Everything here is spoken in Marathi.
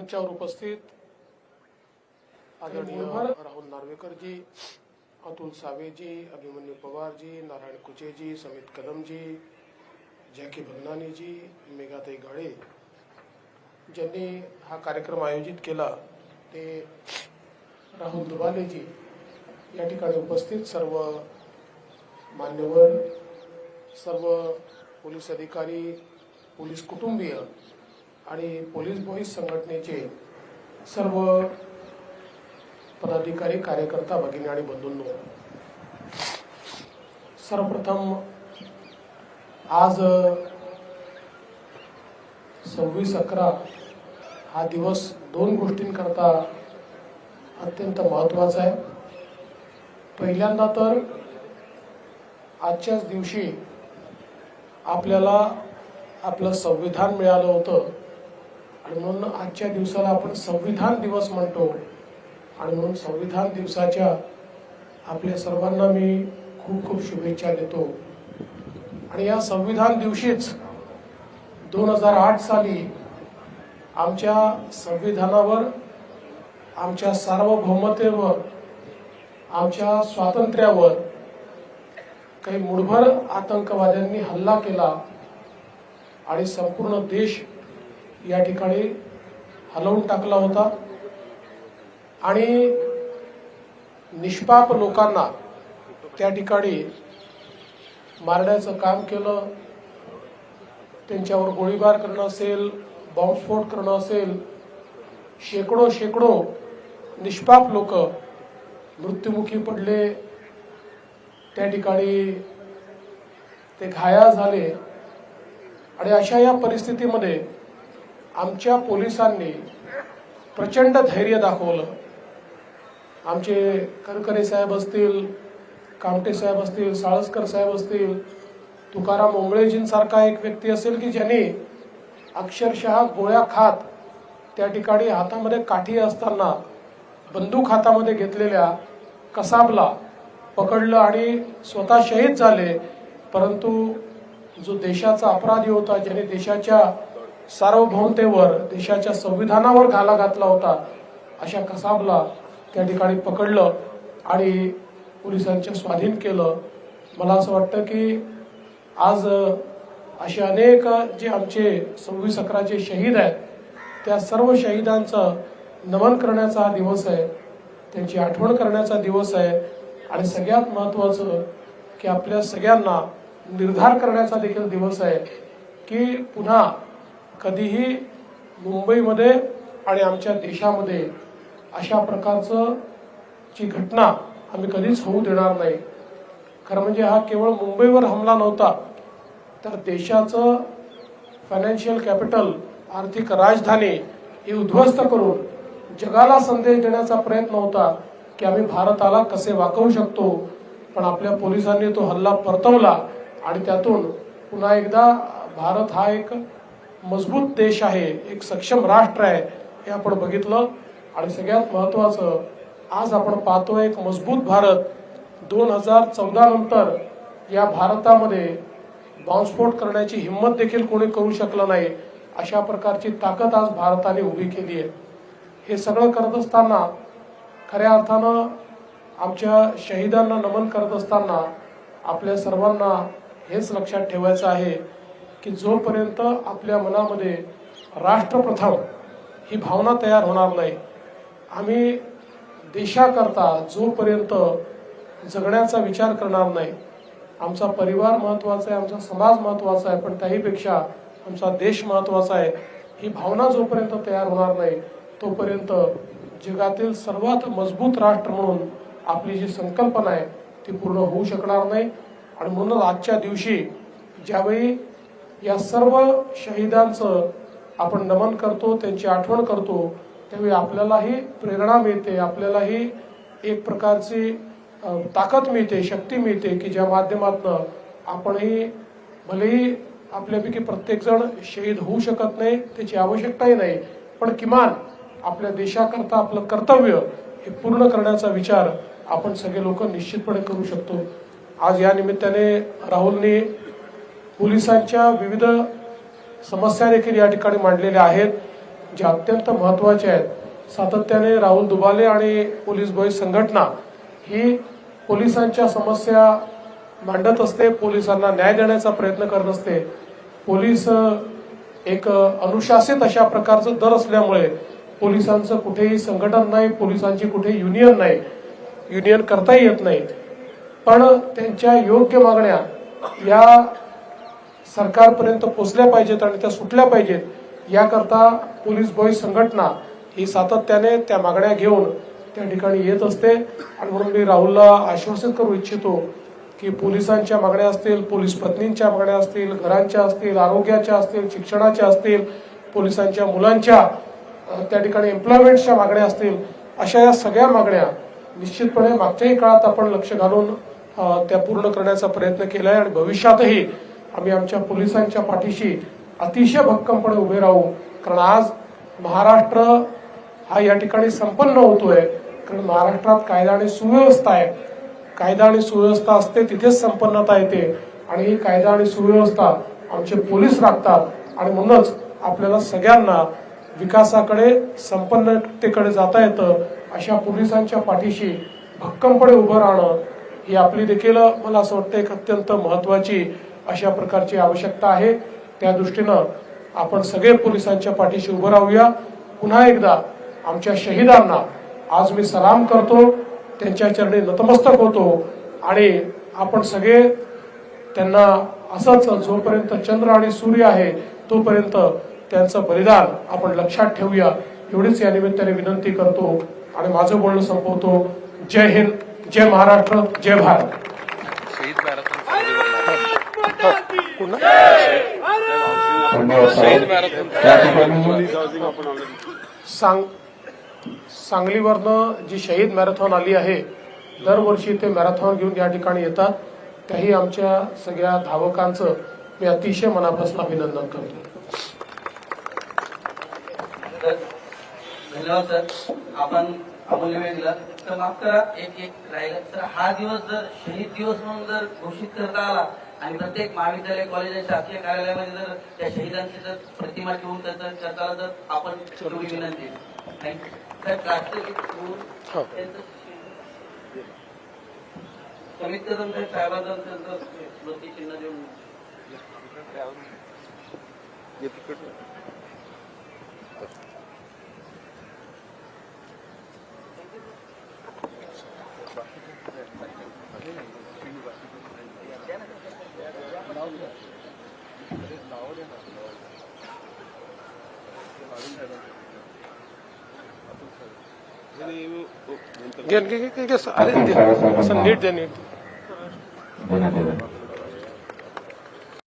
मंचावर उपस्थित आदरणीय राहुल नार्वेकरजी अतुल सावेजी अभिमन्यू पवारजी नारायण कुचेजी समित कदमजी जॅकी भगनानीजी मेघाताई गाळे ज्यांनी हा कार्यक्रम आयोजित केला ते राहुल दुबालेजी या ठिकाणी उपस्थित सर्व मान्यवर सर्व पोलीस अधिकारी पोलीस कुटुंबीय आणि पोलीस बॉईज संघटनेचे सर्व पदाधिकारी कार्यकर्ता भगिनी आणि बंधूंनो सर्वप्रथम आज सव्वीस अकरा हा दिवस दोन गोष्टींकरता अत्यंत महत्त्वाचा आहे. पहिल्यांदा तर आजच्याच दिवशी आपल्याला आपलं संविधान मिळालं होतं. आणि म्हणून आजच्या दिवसाला आपण संविधान दिवस म्हणतो. आणि म्हणून संविधान दिवसाच्या आपल्या सर्वांना मी खूप खूप शुभेच्छा देतो. आणि या संविधान दिवशीच दोन हजार आठ साली आमच्या संविधानावर आमच्या सार्वभौमतेवर आमच्या स्वातंत्र्यावर काही मुठभर आतंकवाद्यांनी हल्ला केला. आणि संपूर्ण देश या ठिकाणी हलवून टाकला होता. आणि निष्पाप लोकांना त्या ठिकाणी मारण्याचं काम केलं. त्यांच्यावर गोळीबार करणं असेल बॉम्बस्फोट करणं असेल शेकडो शेकडो निष्पाप लोक मृत्युमुखी पडले. त्या ठिकाणी ते घायाळ झाले. आणि अशा या परिस्थितीमध्ये आमच्या पोलिसांनी प्रचंड धैर्य दाखवलं. आमचे करकरे साहेब असतील कामटे साहेब असतील साळसकर साहेब असतील तुकाराम ओंबळेजींसारखा एक व्यक्ती असेल की ज्यांनी अक्षरशः गोळ्या खात त्या ठिकाणी हातामध्ये काठी असताना बंदूक हातामध्ये घेतलेल्या कसाबला पकडलं आणि स्वतः शहीद झाले. परंतु जो देशाचा अपराधी होता ज्याने देशाच्या सार्वभौमतेवर देशाच्या संविधानावर घाला घातला होता अशा कसाबला त्या ठिकाणी पकडलं आणि पोलिसांच्या स्वाधीन केलं. मला असं वाटतं की आज असे अनेक जे आमचे सव्वीस अकराचे शहीद आहेत त्या सर्व शहीदांचं नमन करण्याचा हा दिवस आहे. त्यांची आठवण करण्याचा दिवस आहे. आणि सगळ्यात महत्त्वाचं की आपल्या सगळ्यांना निर्धार करण्याचा देखील दिवस आहे की पुन्हा कधीही मुंबईमध्ये आणि आमच्या देशामध्ये अशा प्रकारचं जी घटना आम्ही कधीच होऊ देणार नाही. खरं म्हणजे हा केवळ मुंबईवर हमला नव्हता तर देशाचं फायनान्शियल कॅपिटल आर्थिक राजधानी ही उद्ध्वस्त करून जगाला संदेश देण्याचा प्रयत्न होता की आम्ही भारताला कसे वाकवू शकतो. पण आपल्या पोलिसांनी तो हल्ला परतवला आणि त्यातून पुन्हा एकदा भारत हा एक मजबूत देश आहे एक सक्षम राष्ट्र आहे हे आपण बघितलं. आणि सगळ्यात महत्वाचं आज आपण पाहतोय एक मजबूत भारत. दोन हजार चौदा नंतर या भारतामध्ये बॉम्बस्फोट करण्याची हिंमत देखील कोणी करू शकलं नाही. अशा प्रकारची ताकद आज भारताने उभी केली आहे. हे सगळं करत असताना खऱ्या अर्थानं आमच्या शहीदांना नमन करत असताना आपल्या सर्वांना हेच लक्षात ठेवायचं आहे. की जोपर्यंत आपल्या मनामध्ये राष्ट्रप्रथम ही भावना तयार होणार नाही आम्ही देशाकरता जोपर्यंत जगण्याचा विचार करणार नाही आमचा परिवार महत्त्वाचा आहे आमचा समाज महत्त्वाचा आहे पण त्याहीपेक्षा आमचा देश महत्त्वाचा आहे ही भावना जोपर्यंत तयार होणार नाही तोपर्यंत जगातील सर्वात मजबूत राष्ट्र म्हणून आपली जी संकल्पना आहे ती पूर्ण होऊ शकणार नाही. आणि म्हणून आजच्या दिवशी ज्यावेळी या सर्व शहीदांचं आपण नमन करतो त्यांची आठवण करतो त्यावेळी आपल्यालाही प्रेरणा मिळते आपल्यालाही एक प्रकारची ताकद मिळते शक्ती मिळते की ज्या माध्यमातनं आपणही भलेही आपल्यापैकी प्रत्येकजण शहीद होऊ शकत नाही त्याची आवश्यकताही नाही पण किमान आपल्या देशाकरता आपलं कर्तव्य हे पूर्ण करण्याचा विचार आपण सगळे लोक निश्चितपणे करू शकतो. आज या निमित्ताने राहुलनी पोलिसांच्या विविध समस्या देखील या ठिकाणी मांडलेल्या आहेत ज्या अत्यंत महत्त्वाच्या आहेत. सातत्याने राहुल दुबाले आणि पोलीस बॉय संघटना ही पोलिसांच्या समस्या मांडत असते पोलिसांना न्याय देण्याचा प्रयत्न करत असते. पोलीस एक अनुशासित अशा प्रकारचं दर असल्यामुळे पोलिसांचं कुठेही संघटन नाही पोलिसांची कुठे युनियन नाही युनियन करताही येत नाही. पण त्यांच्या योग्य मागण्या या सरकारपर्यंत पोचल्या पाहिजेत आणि त्या सुटल्या पाहिजेत याकरता पोलीस बॉय संघटना ही सातत्याने त्या मागण्या घेऊन त्या ठिकाणी येत असते. आणि म्हणून मी राहुलला आश्वासित करू इच्छितो की पोलिसांच्या मागण्या असतील पोलीस पत्नींच्या मागण्या असतील घरांच्या असतील आरोग्याच्या असतील शिक्षणाच्या असतील पोलिसांच्या मुलांच्या त्या ठिकाणी एम्प्लॉयमेंटच्या मागण्या असतील अशा या सगळ्या मागण्या निश्चितपणे मागच्याही काळात आपण लक्ष घालून त्या पूर्ण करण्याचा प्रयत्न केला आहे आणि भविष्यातही आम्ही आमच्या पोलिसांच्या पाठीशी अतिशय भक्कमपणे उभे राहू. कारण आज महाराष्ट्र हा या ठिकाणी संपन्न होतोय. कारण महाराष्ट्रात कायदा आणि सुव्यवस्था आहे. कायदा आणि सुव्यवस्था असते तिथेच संपन्नता येते. आणि ही कायदा आणि सुव्यवस्था आमचे पोलीस राखतात. आणि म्हणूनच आपल्याला सगळ्यांना विकासाकडे संपन्नतेकडे जाता येतं. अशा पोलिसांच्या पाठीशी भक्कमपणे उभं राहणं ही आपली देखील मला असं वाटतं एक अत्यंत महत्वाची अशा प्रकारची आवश्यकता आहे. त्या दृष्टीनं आपण सगळे पोलिसांच्या पाठीशी उभं राहूया. पुन्हा एकदा आमच्या शहीदांना आज मी सलाम करतो. त्यांच्या चरणी नतमस्तक होतो. आणि आपण सगळे त्यांना असंच जोपर्यंत चंद्र आणि सूर्य आहे तोपर्यंत त्यांचं बलिदान आपण लक्षात ठेवूया. एवढीच या निमित्ताने विनंती करतो. आणि माझं बोलणं संपवतो. जय हिंद जय महाराष्ट्र जय भारत शहीद मॅरेथॉन सांगलीवर धन्यवाद शहीद साहेब मॅरेथॉन त्या ठिकाणी सांग सांगलीवरनं जी शहीद मॅरेथॉन आली आहे दरवर्षी ते मॅरेथॉन घेऊन या ठिकाणी येतात. त्याही आमच्या सगळ्या धावकांचं मी अतिशय मनापासून अभिनंदन करतो. धन्यवाद सर. आपण अमूल्य वेळ दिला तर माफ करा एक एक राहिलं तर हा दिवस जर शहीद दिवस म्हणून जर घोषित करता आला आणि प्रत्येक महाविद्यालय कॉलेज आणि शासकीय कार्यालयामध्ये जर त्या शहीदांची जर प्रतिमा ठेवून त्याचं करता आला तर आपण तेवढी विनंती हो. कमीत कमी त्या साहेबांचं त्यांचं स्मृतिचिन्ह देऊन. घे- घे- घे-. असं नीट दे नीट.